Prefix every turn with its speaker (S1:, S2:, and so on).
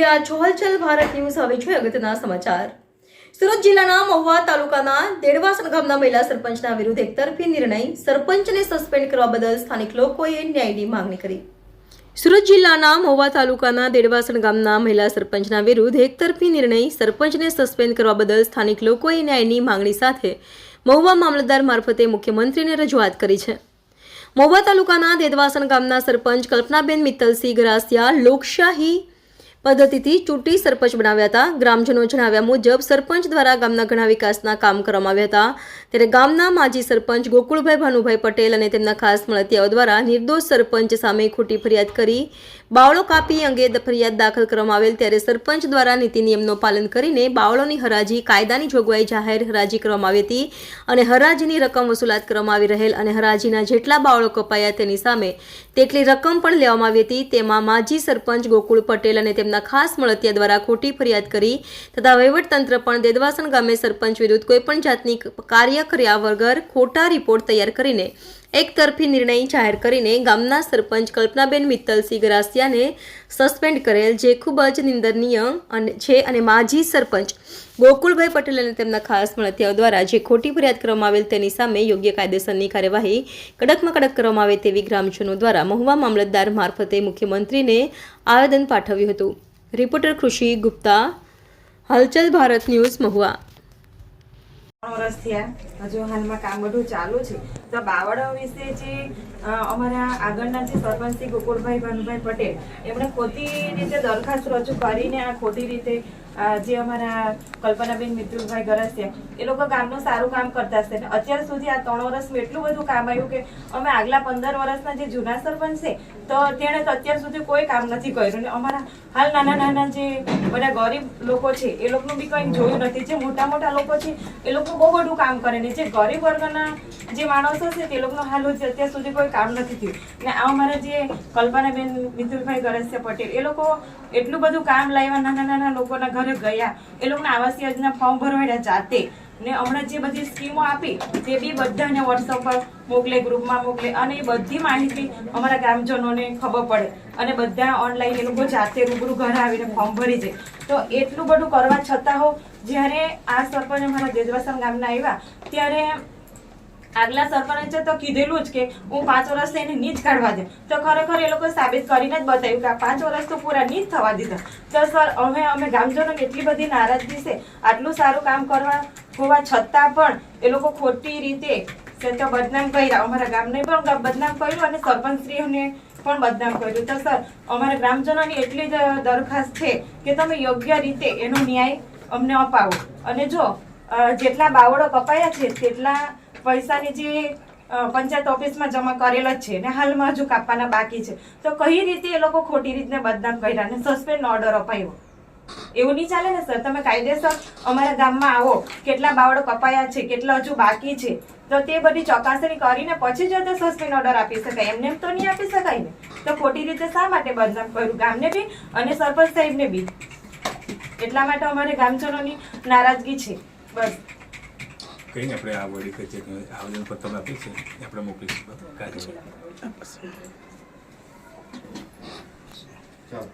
S1: રહ્યા સુરત જિલ્લાના મહુવા તાલુકાના દેડવાસણ ગામના મહિલા સરપંચના વિરુદ્ધ એકતરફી નિર્ણય સરપંચને સસ્પેન્ડ કરવા બદલ સ્થાનિક લોકોએ ન્યાયની માંગણી ન્યાયની માંગણી સાથે મહુવા મામલતદાર મારફતે મુખ્યમંત્રીને રજૂઆત કરી છે. મહુવા તાલુકાના દેદવાસણ ગામના સરપંચ કલ્પનાબેન મિત્તલસિંહ ગરાસિયા લોકશાહી પદ્ધતિથી ચૂંટી સરપંચ બનાવ્યા હતા. ગ્રામજનો જણાવ્યા મુજબ સરપંચ દ્વારા ગામના ઘણા વિકાસના કામ કરવામાં આવ્યા હતા. ત્યારે ગામના માજી સરપંચ ગોકુળભાઈ ભાનુભાઈ પટેલ અને તેમના ખાસ મળતિયાઓ દ્વારા નિર્દોષ સરપંચ સામે ખોટી ફરિયાદ કરી, બાવળો કાપી અંગે ફરિયાદ દાખલ કરવામાં આવેલ. ત્યારે સરપંચ દ્વારા નીતિ નિયમનું પાલન કરીને બાવળોની હરાજી, કાયદાની જોગવાઈ જાહેર હરાજી કરવામાં આવી હતી અને હરાજીની રકમ વસૂલાત કરવામાં આવી રહેલ અને હરાજીના જેટલા બાવળો કપાયા તેની સામે તેટલી રકમ પણ લેવામાં આવી હતી. તેમાં માજી સરપંચ ગોકુળ પટેલ અને તેમના ખાસ મળતિયા દ્વારા ખોટી ફરિયાદ કરી તથા વહીવટતંત્ર પણ દેદવાસણ ગામે સરપંચ વિરુદ્ધ કોઈપણ જાતની કાર્ય કર્યા વગર ખોટા રિપોર્ટ તૈયાર કરીને એક તરફી નિર્ણય જાહેર કરીને ગામના સરપંચ કલ્પનાબેન મિત્તલસિંહ ગરાસિયાને સસ્પેન્ડ કરેલ, જે ખૂબ જ નિંદનીય અને, છે અને માજી સરપંચ ગોકુળભાઈ પટેલ અને તેમના ખાસ મળતિયાઓ દ્વારા જે ખોટી ફરિયાદ કરવામાં આવેલ તેની સામે યોગ્ય કાયદેસરની કાર્યવાહી કડકમાં કડક કરવામાં આવે તેવી ગ્રામજનો દ્વારા મહુવા મામલતદાર મારફતે મુખ્યમંત્રીને આવેદન પાઠવ્યું હતું. રિપોર્ટર ખુશી ગુપ્તા, હલચલ ભારત ન્યૂઝ મહુવા.
S2: વર્ષ થયા. હજુ હાલમાં કામ બધું ચાલુ છે. તો બાવળો વિશે જે અમારા આગળના જે સરપંચ શ્રી ગોકુળભાઈ ભાનુભાઈ પટેલ, એમણે ખોટી રીતે દરખાસ્ત રજૂ કરીને આ ખોટી રીતે જે અમારા કલ્પનાબેન મિત્રુભાઈ ગરસિયા, એ લોકો ગામનું સારું કામ કરતા હશે. અને અત્યાર સુધી આ ત્રણ વર્ષમાં એટલું બધું કામ આવ્યું કે અમે આગલા પંદર વર્ષના જે જૂના સરપંચ છે, તો તેણે તો અત્યાર સુધી કોઈ કામ નથી કર્યું. અને અમારા હાલ નાના નાના જે બધા ગરીબ લોકો છે, એ લોકોનું બી કંઈ જોયું નથી. જે મોટા મોટા લોકો છે, એ લોકો બહુ બધું કામ કરે ને જે ગરીબ વર્ગના જે માણસો છે, તે લોકોનું હાલ સુધી અત્યાર સુધી કોઈ કામ નથી થયું. ને આ અમારા જે કલ્પનાબેન મિત્રુભાઈ ગરસિયા પટેલ, એ લોકો એટલું બધું કામ લાવ્યા નાના નાના લોકોના ઘરે ગયા. એ લોકોના આવાસ યોજના ફોર્મ ભરવાડ્યા જાતે. ને હમણાં જે બધી સ્કીમો આપી, તે બી બધાને વોટ્સઅપ પર મોકલે ગ્રુપમાં મોકલે. અને એ બધી માહિતી અમારા ગ્રામજનોને ખબર પડે. અને બધા ઓનલાઈન એ લોકો જાતે રૂબરૂ ઘરે આવીને ફોર્મ ભરી જાય. તો એટલું બધું કરવા છતાં હો જ્યારે આ સરપંચ અમારા દેદવાસણ ગામના આવ્યા, ત્યારે આગલા સરપંચે તો કીધેલું જ કે હું પાંચ વર્ષ એને નીચ કાઢવા દે. તો ખરેખર એ લોકો સાબિત કરીને જ બતાવ્યું કે પાંચ વર્ષ તો પૂરા નીચ થવા દીધા. તો સર, અમે અમે ગ્રામજનોને એટલી બધી નારાજગી છે આટલું સારું કામ કરવા હોવા છતાં પણ એ લોકો ખોટી રીતે તો બદનામ કર્યા. અમારા ગામને પણ બદનામ કર્યું અને સરપંચશ્રીઓને પણ બદનામ કર્યું. તો સર, અમારા ગ્રામજનોની એટલી જ દરખાસ્ત છે કે તમે યોગ્ય રીતે એનો ન્યાય અમને અપાવો. અને જો જેટલા બાવળો કપાયા છે, તેટલા પૈસાની જે પંચાયત ઓફિસમાં જમા કરેલા જ છે ને હાલમાં હજુ કાપવાના બાકી છે. તો કઈ રીતે એ લોકો ખોટી રીતે બદનામ કર્યા અને સસ્પેન્ડ ઓર્ડર અપાયો? એવું નહીં ચાલે ને, સર? તમે કાયદેસર અમારા ગામમાં આવો, કેટલા બાવળો કપાયા છે, કેટલા હજુ બાકી છે, તો તે બધી ચકાસણી કરીને પછી જ તો સસ્પેન્ડ ઓર્ડર આપી શકાય. એમને એમ તો નહીં આપી શકાય ને? તો ખોટી રીતે શા માટે બદનામ કર્યું? ગામને બી અને સરપંચ સાહેબને બી. એટલા માટે અમારે ગામજનોની નારાજગી છે. બસ.
S3: કઈ ને આપણે આ વડી કચેરી આવેદન પર તમે આપી છે એ આપણે મોકલીશું? કાર્યવાહી
S4: ચાલો.